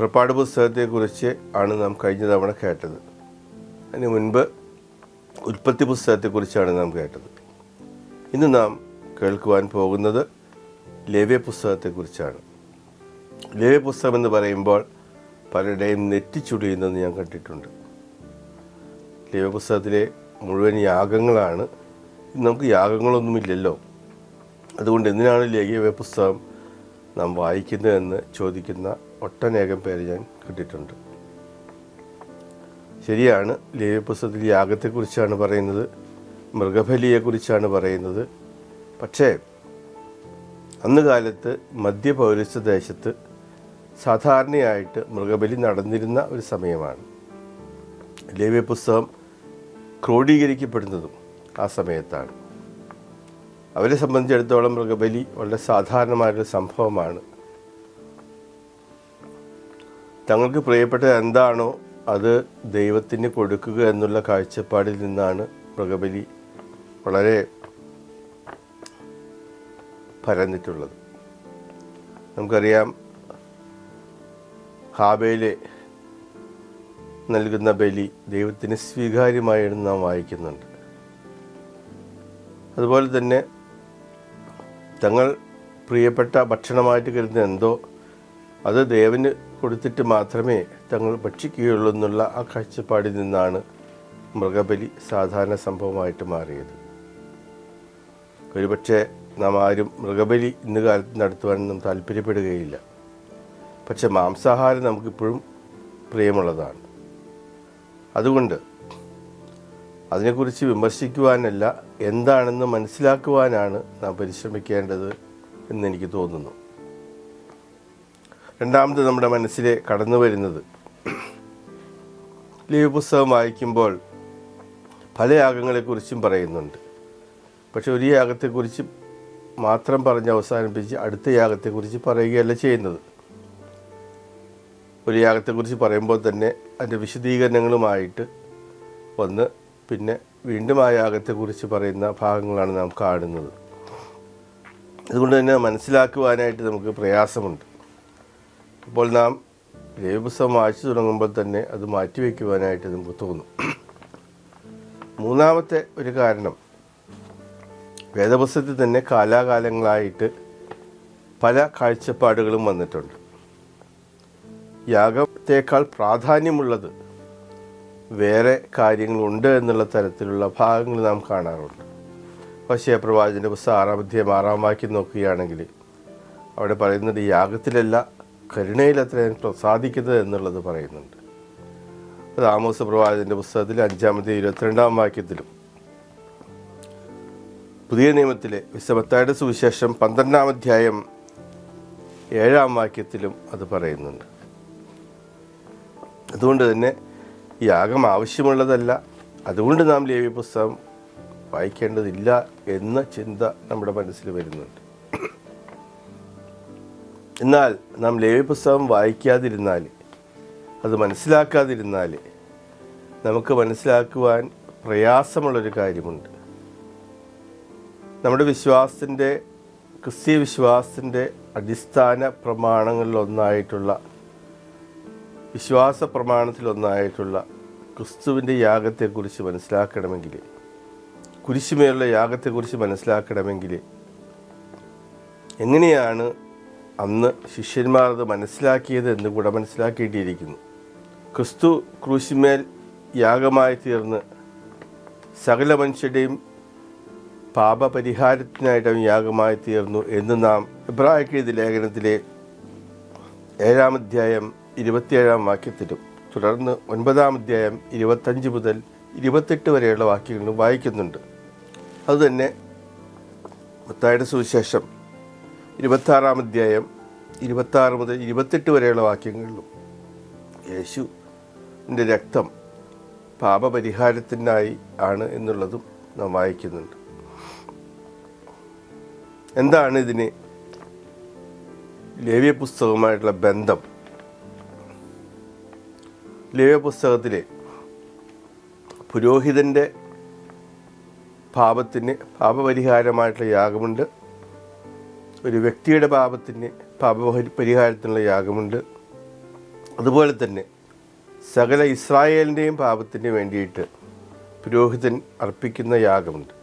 പുറപ്പാട് പുസ്തകത്തെക്കുറിച്ച് ആണ് നാം കഴിഞ്ഞ തവണ കേട്ടത്. അതിന് മുൻപ് ഉൽപ്പത്തി പുസ്തകത്തെക്കുറിച്ചാണ് നാം കേട്ടത്. ഇന്ന് നാം കേൾക്കുവാൻ പോകുന്നത് ലേവ്യ പുസ്തകത്തെക്കുറിച്ചാണ്. ലേവ്യ പുസ്തകം എന്ന് പറയുമ്പോൾ പലരുടെയും നെറ്റിച്ചുടിയുന്നത് ഞാൻ കണ്ടിട്ടുണ്ട്. ലേവ്യ പുസ്തകത്തിലെ മുഴുവൻ യാഗങ്ങളാണ്. നമുക്ക് യാഗങ്ങളൊന്നുമില്ലല്ലോ. അതുകൊണ്ട് എന്തിനാണ് ലേഖ്യ പുസ്തകം നാം വായിക്കുന്നതെന്ന് ചോദിക്കുന്ന ഒട്ടനേകം പേര് ഞാൻ കിട്ടിയിട്ടുണ്ട് ശരിയാണ് ലേവ്യപുസ്തകത്തിൽ യാഗത്തെക്കുറിച്ചാണ് പറയുന്നത് മൃഗബലിയെക്കുറിച്ചാണ് പറയുന്നത്. പക്ഷേ അന്ന് കാലത്ത് മധ്യപൗരസ്ത ദേശത്ത് സാധാരണയായിട്ട് മൃഗബലി നടന്നിരുന്ന ഒരു സമയമാണ്. ലേവ്യ പുസ്തകം ക്രോഡീകരിക്കപ്പെടുന്നതും ആ സമയത്താണ്. അവരെ സംബന്ധിച്ചിടത്തോളം മൃഗബലി വളരെ സാധാരണമായൊരു സംഭവമാണ്. തങ്ങൾക്ക് പ്രിയപ്പെട്ടത് എന്താണോ അത് ദൈവത്തിന് കൊടുക്കുക എന്നുള്ള കാഴ്ചപ്പാടിൽ നിന്നാണ് മൃഗബലി വളരെ പരന്നിട്ടുള്ളത്. നമുക്കറിയാം ഹാബയിലെ നൽകുന്ന ബലി ദൈവത്തിന് സ്വീകാര്യമായെന്ന് നാം വായിക്കുന്നുണ്ട്. അതുപോലെ തന്നെ തങ്ങൾ പ്രിയപ്പെട്ട ഭക്ഷണമായിട്ട് കരുതുന്ന എന്തോ അത് ദേവന് കൊടുത്തിട്ട് മാത്രമേ തങ്ങൾ ഭക്ഷിക്കുകയുള്ളൂ എന്നുള്ള ആ കാഴ്ചപ്പാടിൽ നിന്നാണ് മൃഗബലി സാധാരണ സംഭവമായിട്ട് മാറിയത്. ഒരുപക്ഷെ നാം ആരും മൃഗബലി ഇന്ന് കാലത്ത് നടത്തുവാൻ നാം താല്പര്യപ്പെടുകയില്ല. പക്ഷെ മാംസാഹാരം നമുക്കിപ്പോഴും പ്രിയമുള്ളതാണ്. അതുകൊണ്ട് അതിനെക്കുറിച്ച് വിമർശിക്കുവാനല്ല എന്താണെന്ന് മനസ്സിലാക്കുവാനാണ് നാം പരിശ്രമിക്കേണ്ടത് എന്നെനിക്ക് തോന്നുന്നു. രണ്ടാമത് നമ്മുടെ മനസ്സിലെ കടന്നു വരുന്നത്. ലീവ് പുസ്തകം വായിക്കുമ്പോൾ പല യാഗങ്ങളെക്കുറിച്ചും പറയുന്നുണ്ട്. പക്ഷെ ഒരു യാഗത്തെക്കുറിച്ച് മാത്രം പറഞ്ഞ് അവസാനിപ്പിച്ച് അടുത്ത യാഗത്തെക്കുറിച്ച് പറയുകയല്ല ചെയ്യുന്നത്. ഒരു യാഗത്തെക്കുറിച്ച് പറയുമ്പോൾ തന്നെ അതിന്റെ വിശദീകരണങ്ങളുമായിട്ട് വന്ന് പിന്നെ വീണ്ടും ആ യാഗത്തെക്കുറിച്ച് പറയുന്ന ഭാഗങ്ങളാണ് നാം കാണുന്നത്. അതുകൊണ്ട് തന്നെ മനസ്സിലാക്കുവാനായിട്ട് നമുക്ക് പ്രയാസമുണ്ട്. അപ്പോൾ നാം ദേവസ്വം വായിച്ചു തുടങ്ങുമ്പോൾ തന്നെ അത് മാറ്റിവെക്കുവാനായിട്ട് നമുക്ക് തോന്നും. മൂന്നാമത്തെ ഒരു കാരണം വേദപുസ്തകത്തിൽ തന്നെ കാലാകാലങ്ങളായിട്ട് പല കാഴ്ചപ്പാടുകളും വന്നിട്ടുണ്ട്. യാഗത്തേക്കാൾ പ്രാധാന്യമുള്ളത് വേറെ കാര്യങ്ങളുണ്ട് എന്നുള്ള തരത്തിലുള്ള ഭാഗങ്ങൾ നാം കാണാറുണ്ട്. പക്ഷേ പ്രവാചന്റെ പുസ്തകം ആറാം അധ്യയം ആറാം വാക്യം നോക്കുകയാണെങ്കിൽ അവിടെ പറയുന്നത് യാഗത്തിലല്ല കരുണയിലത്ര അത്രയും പ്രസാദിക്കുന്നത് എന്നുള്ളത് പറയുന്നുണ്ട്. അത് ആമോസ പ്രവാചകന്റെ പുസ്തകത്തിൽ അഞ്ചാമത്തെ ഇരുപത്തിരണ്ടാം വാക്യത്തിലും പുതിയ നിയമത്തിലെ വിശമത്തായുടെ സുവിശേഷം പന്ത്രണ്ടാം അധ്യായം ഏഴാം വാക്യത്തിലും അത് പറയുന്നുണ്ട്. അതുകൊണ്ട് തന്നെ യാഗം ആവശ്യമുള്ളതല്ല. അതുകൊണ്ട് നാം ലേവി പുസ്തകം വായിക്കേണ്ടതില്ല എന്ന ചിന്ത നമ്മുടെ മനസ്സിൽ വരുന്നുണ്ട്. എന്നാൽ നാം ലേവ്യ പുസ്തകം വായിക്കാതിരുന്നാൽ അത് മനസ്സിലാക്കാതിരുന്നാൽ നമുക്ക് മനസ്സിലാക്കുവാൻ പ്രയാസമുള്ളൊരു കാര്യമുണ്ട്. നമ്മുടെ വിശ്വാസത്തിന്റെ ക്രിസ്തീയ വിശ്വാസത്തിന്റെ അടിസ്ഥാന പ്രമാണങ്ങളിലൊന്നായിട്ടുള്ള വിശ്വാസ പ്രമാണത്തിലൊന്നായിട്ടുള്ള ക്രിസ്തുവിന്റെ യാഗത്തെക്കുറിച്ച് മനസ്സിലാക്കണമെങ്കിൽ കുരിശുമേലുള്ള യാഗത്തെക്കുറിച്ച് മനസ്സിലാക്കണമെങ്കിൽ എങ്ങനെയാണ് അന്ന് ശിഷ്യന്മാർ അത് മനസ്സിലാക്കിയത് എന്ന് കൂടെ മനസ്സിലാക്കിയിട്ടിരിക്കുന്നു. ക്രിസ്തു ക്രൂശിമേൽ യാഗമായി തീർന്ന് സകല മനുഷ്യരുടെയും പാപപരിഹാരത്തിനായിട്ട് യാഗമായി തീർന്നു എന്ന് നാം ഇബ്രാഹിക്കെഴുതി ലേഖനത്തിലെ ഏഴാം അധ്യായം ഇരുപത്തിയേഴാം വാക്യത്തിലും തുടർന്ന് ഒൻപതാം അധ്യായം ഇരുപത്തഞ്ച് മുതൽ ഇരുപത്തെട്ട് വരെയുള്ള വാക്യങ്ങളും വായിക്കുന്നുണ്ട്. അതുതന്നെ മത്തായുടെ സുവിശേഷം ഇരുപത്താറാം അധ്യായം ഇരുപത്താറ് മുതൽ ഇരുപത്തെട്ട് വരെയുള്ള വാക്യങ്ങളിലും യേശുവിന്റെ രക്തം പാപപരിഹാരത്തിനായി ആണ് എന്നുള്ളതും നാം വായിക്കുന്നുണ്ട്. എന്താണ് ഇതിന് ലേവ്യ പുസ്തകവുമായിട്ടുള്ള ബന്ധം? ലേവ്യ പുസ്തകത്തിലെ പുരോഹിതന്റെ പാപത്തിന് പാപപരിഹാരമായിട്ടുള്ള യാഗമുണ്ട്. ഒരു വ്യക്തിയുടെ പാപത്തിന് പാപപരി പരിഹാരത്തിനുള്ള യാഗമുണ്ട്. അതുപോലെ തന്നെ സകല ഇസ്രായേലിന്റെയും പാപത്തിന് വേണ്ടിയിട്ട് പുരോഹിതൻ അർപ്പിക്കുന്ന യാഗമുണ്ട്.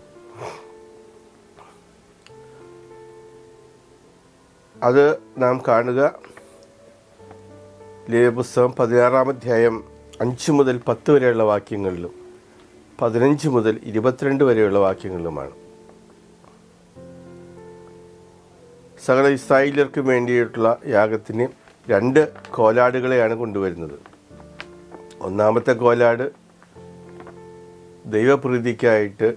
അത് നാം കാണുക. ലേപുസ്തകം പതിനാറാം അധ്യായം അഞ്ച് മുതൽ പത്ത് വരെയുള്ള വാക്യങ്ങളിലും പതിനഞ്ച് മുതൽ ഇരുപത്തിരണ്ട് വരെയുള്ള വാക്യങ്ങളിലുമാണ്. സകല ഇസ്രായേലിയർക്ക് വേണ്ടിയിട്ടുള്ള യാഗത്തിന് രണ്ട് കോലാടുകളെയാണ് കൊണ്ടുവരുന്നത്. ഒന്നാമത്തെ കോലാട് ദൈവപ്രീതിക്കായിട്ട്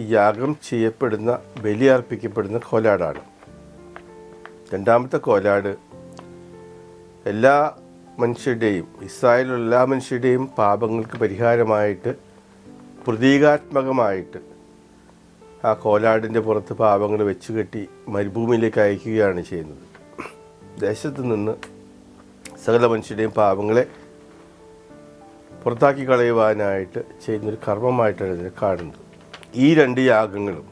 യാഗം ചെയ്യപ്പെടുന്ന ബലി അർപ്പിക്കപ്പെടുന്ന കോലാടാണ്. രണ്ടാമത്തെ കോലാട് എല്ലാ മനുഷ്യരുടെയും ഇസ്രായേലുള്ള എല്ലാ മനുഷ്യരുടെയും പാപങ്ങൾക്ക് പരിഹാരമായിട്ട് പ്രതീകാത്മകമായിട്ട് ആ കോലാടിന്റെ പുറത്ത് പാവങ്ങൾ വെച്ച് കെട്ടി മരുഭൂമിയിലേക്ക് അയക്കുകയാണ് ചെയ്യുന്നത്. ദേശത്ത് നിന്ന് സകല മനുഷ്യരുടെയും പാവങ്ങളെ പുറത്താക്കി കളയുവാനായിട്ട് ചെയ്യുന്നൊരു കർമ്മമായിട്ടാണ് ഇതിനെ കാണുന്നത്. ഈ രണ്ട് യാഗങ്ങളും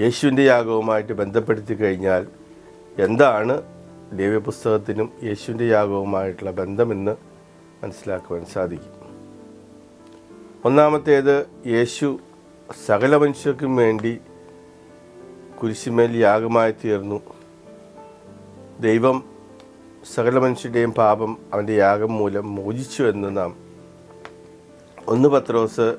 യേശുവിന്റെ യാഗവുമായിട്ട് ബന്ധപ്പെടുത്തി കഴിഞ്ഞാൽ എന്താണ് ദേവ്യപുസ്തകത്തിനും യേശുവിന്റെ യാഗവുമായിട്ടുള്ള ബന്ധമെന്ന് മനസ്സിലാക്കുവാൻ സാധിക്കും. ഒന്നാമത്തേത് യേശു സകല മനുഷ്യർക്കും വേണ്ടി കുരിശുമേൽ യാഗമായി തീർന്നു. ദൈവം സകല മനുഷ്യരുടെയും പാപം അവന്റെ യാഗം മൂലം മോചിച്ചു എന്ന് നാം ഒന്ന് പത്രോസ്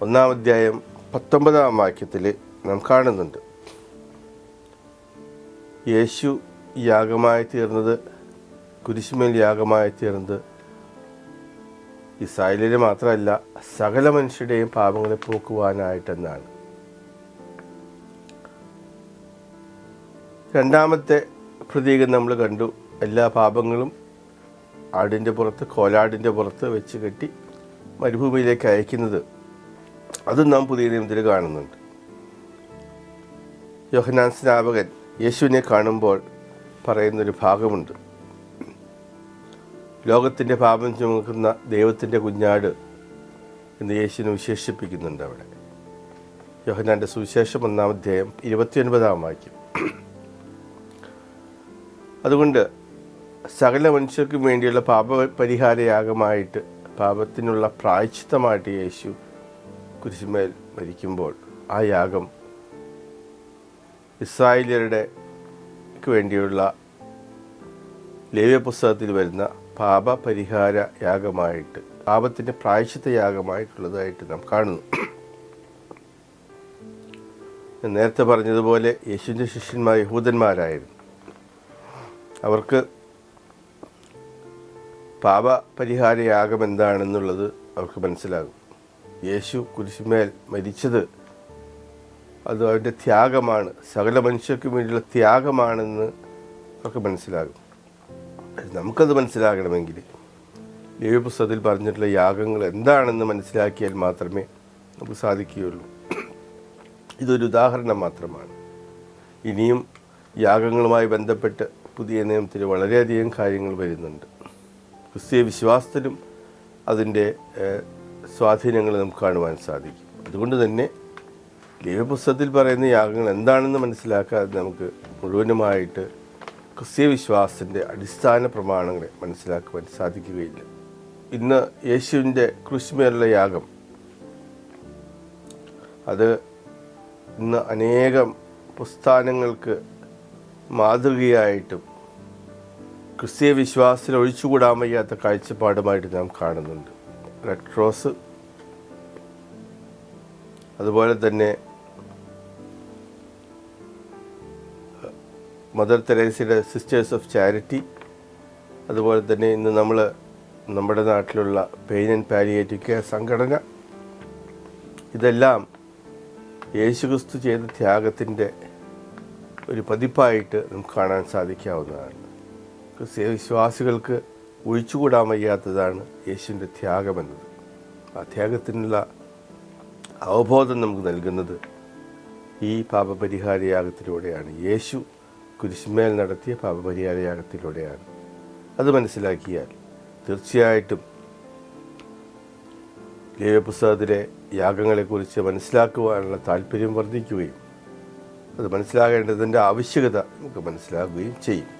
ഒന്നാം അധ്യായം പത്തൊമ്പതാം വാക്യത്തിൽ നാം കാണുന്നുണ്ട്. യേശു യാഗമായി തീർന്നത് കുരിശുമേൽ യാഗമായി തീർന്നത് ഇസ്രായേലിനെ മാത്രമല്ല സകല മനുഷ്യരുടെയും പാപങ്ങളെ പോക്കുവാനായിട്ടെന്നാണ്. രണ്ടാമത്തെ പ്രതീകം നമ്മൾ കണ്ടു. എല്ലാ പാപങ്ങളും ആടിന്റെ പുറത്ത് കോലാടിന്റെ പുറത്ത് വെച്ച് കെട്ടി മരുഭൂമിയിലേക്ക് അയക്കുന്നത്. അതും നാം പുതിയ നിയമത്തിൽ കാണുന്നുണ്ട്. യോഹനാൻ സ്നാപകൻ യേശുവിനെ കാണുമ്പോൾ പറയുന്നൊരു ഭാഗമുണ്ട്. ലോകത്തിന്റെ പാപം ചുമക്കുന്ന ദൈവത്തിന്റെ കുഞ്ഞാട് എന്ന് യേശുവിനെ വിശേഷിപ്പിക്കുന്നുണ്ട് അവിടെ. യോഹനാന്റെ സുവിശേഷം ഒന്നാം അധ്യായം ഇരുപത്തിയൊൻപതാം വാക്യം. അതുകൊണ്ട് സകല മനുഷ്യർക്കും വേണ്ടിയുള്ള പാപ പരിഹാരയാഗമായിട്ട് പാപത്തിനുള്ള പ്രായച്ചിത്തമായിട്ട് യേശു കുരിശുമേൽ മരിക്കുമ്പോൾ ആ യാഗം ഇസ്രായേലിയരുടെ വേണ്ടിയുള്ള ലേവ്യ പുസ്തകത്തിൽ വരുന്ന പാപ പരിഹാര യാഗമായിട്ട് പാപത്തിന്റെ പ്രായശ്ചിത്ത യാഗമായിട്ടുള്ളതായിട്ട് നാം കാണുന്നു. നേരത്തെ പറഞ്ഞതുപോലെ യേശുവിന്റെ ശിഷ്യന്മാർ യഹൂദന്മാരായിരുന്നു. അവർക്ക് പാപ പരിഹാര യാഗം എന്താണെന്നുള്ളത് അവർക്ക് മനസ്സിലാകും. യേശു കുരിശുമേൽ മരിച്ചത് അത് അവന്റെ ത്യാഗമാണ്. സകല മനുഷ്യർക്ക് വേണ്ടിയുള്ള ത്യാഗമാണെന്ന് അവർക്ക് മനസ്സിലാകും. നമുക്കത് മനസ്സിലാകണമെങ്കിൽ ദേവപുസ്തകത്തിൽ പറഞ്ഞിട്ടുള്ള യാഗങ്ങൾ എന്താണെന്ന് മനസ്സിലാക്കിയാൽ മാത്രമേ നമുക്ക് സാധിക്കുകയുള്ളൂ. ഇതൊരു ഉദാഹരണം മാത്രമാണ്. ഇനിയും യാഗങ്ങളുമായി ബന്ധപ്പെട്ട് പുതിയ നിയമത്തിൽ വളരെയധികം കാര്യങ്ങൾ വരുന്നുണ്ട്. ക്രിസ്തീയ വിശ്വാസത്തിലും അതിന്റെ സ്വാധീനങ്ങൾ നമുക്ക് കാണുവാൻ സാധിക്കും. അതുകൊണ്ട് തന്നെ ദൈവപുസ്തകത്തിൽ പറയുന്ന യാഗങ്ങൾ എന്താണെന്ന് മനസ്സിലാക്കാതെ നമുക്ക് മുഴുവനുമായിട്ട് ക്രിസ്തീയ വിശ്വാസത്തിന്റെ അടിസ്ഥാന പ്രമാണങ്ങളെ മനസ്സിലാക്കുവാൻ സാധിക്കുകയില്ല. ഇന്ന് യേശുവിന്റെ കൃഷിമേലുള്ള യാഗം അത് ഇന്ന് അനേകം പ്രസ്ഥാനങ്ങൾക്ക് മാതൃകയായിട്ടും ക്രിസ്തീയ വിശ്വാസത്തിൽ ഒഴിച്ചുകൂടാൻ വയ്യാത്ത കാഴ്ചപ്പാടുമായിട്ട് നാം കാണുന്നുണ്ട്. റെഡ് ക്രോസ് അതുപോലെ തന്നെ മദർ തെരേസയുടെ സിസ്റ്റേഴ്സ് ഓഫ് ചാരിറ്റി അതുപോലെ തന്നെ ഇന്ന് നമ്മൾ നമ്മുടെ നാട്ടിലുള്ള പെയിൻ ആൻഡ് പാലിയേറ്റീവ് കെയർ സംഘടന ഇതെല്ലാം യേശുക്രിസ്തു ചെയ്ത ത്യാഗത്തിന്റെ ഒരു പതിപ്പായിട്ട് നമുക്ക് കാണാൻ സാധിക്കാവുന്നതാണ്. ക്രിസ്തീയ വിശ്വാസികൾക്ക് ഒഴിച്ചുകൂടാൻ വയ്യാത്തതാണ് യേശുവിന്റെ ത്യാഗമെന്നത് ആ ത്യാഗത്തിനുള്ള അവബോധം നമുക്ക് നൽകുന്നത് ഈ പാപപരിഹാര യാഗത്തിലൂടെയാണ് യേശു കുരിശുമേൽ നടത്തിയ പാപപരിഹാര യാഗത്തിലൂടെയാണ് അത് മനസ്സിലാക്കിയാൽ തീർച്ചയായിട്ടും ദേവപ്രസാദിലെ യാഗങ്ങളെക്കുറിച്ച് മനസ്സിലാക്കുവാനുള്ള താല്പര്യം വർദ്ധിക്കുകയും അത് മനസ്സിലാകേണ്ടതിന്റെ ആവശ്യകത നമുക്ക് മനസ്സിലാകുകയും ചെയ്യും.